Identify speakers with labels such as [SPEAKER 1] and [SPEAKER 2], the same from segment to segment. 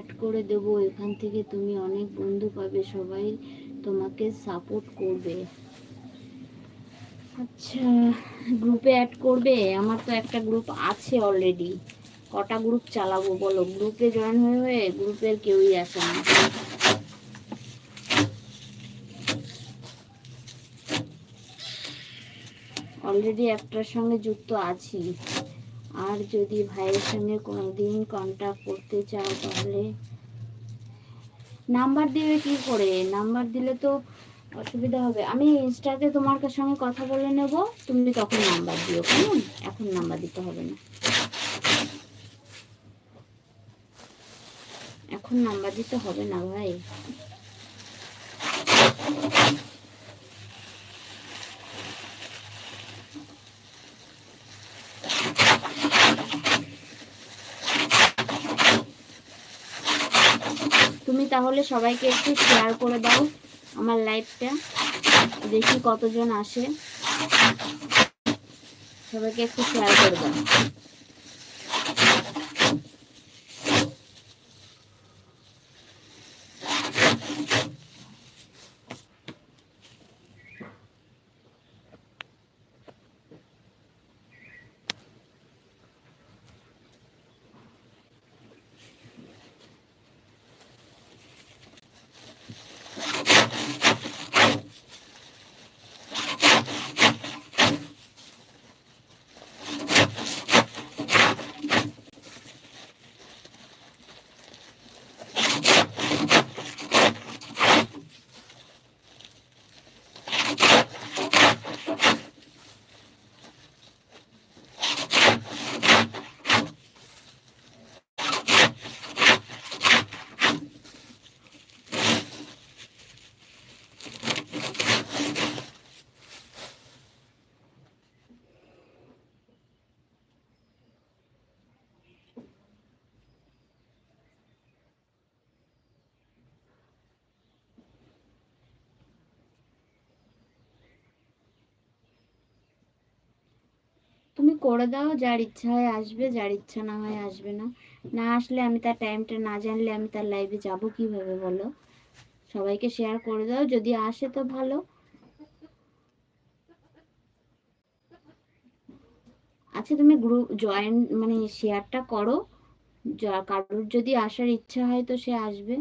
[SPEAKER 1] Add করে দেব। এখান থেকে তুমি অনেক বন্ধু পাবে, সবাই তোমাকে সাপোর্ট করবে। আচ্ছা গ্রুপে অ্যাড করবে? আমার তো একটা গ্রুপ আছে অলরেডি কটা গ্রুপ চালাবো বলো? গ্রুপে জয়েন হয়ে হয়ে গ্রুপের কেউই আসে না। অলরেডি একটার সঙ্গে যুক্ত আছি। আর যদি ভাইয়ের সঙ্গে কোনোদিন কন্ট্যাক্ট করতে চাও তাহলে নাম্বার দিবে কি করে? নাম্বার দিলে তো অসুবিধা হবে। আমি ইনস্টাতে তোমার সঙ্গে কথা বলে নেব, তুমি তখন নাম্বার দিও, কেমন? এখন নাম্বার দিতে হবে না। এখন নাম্বার দিতে হবে না ভাই। তুমি তাহলে সবাইকে একটু শেয়ার করে দাও আমার লাইভটা দেখি কতজন আসে। সবাইকে একটু শেয়ার করে দাও। করে দাও, যার ইচ্ছা হয় আসবে, যার ইচ্ছা না হয় আসবে না। না আসলে আমি তার টাইমটা না জানলে আমি তার লাইভে যাব কীভাবে বলো? সবাইকে শেয়ার করে দাও, যদি আসে তো ভালো। আচ্ছা তুমি গ্রুপ জয়েন মানে শেয়ারটা করো। কারোর যদি আসার ইচ্ছা হয় তো সে আসবে।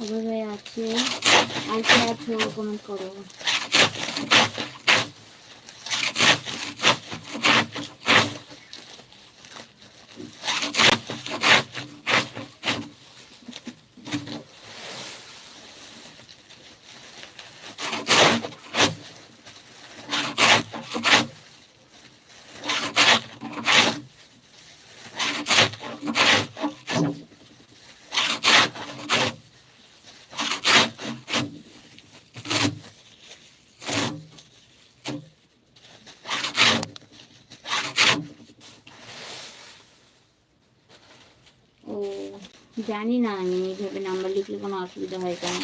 [SPEAKER 1] অভয় আছে। আর কে আছো কমেন্ট করো। জানি না আমি এইভাবে নাম্বার লিখলে কোনো অসুবিধা হয় কেন?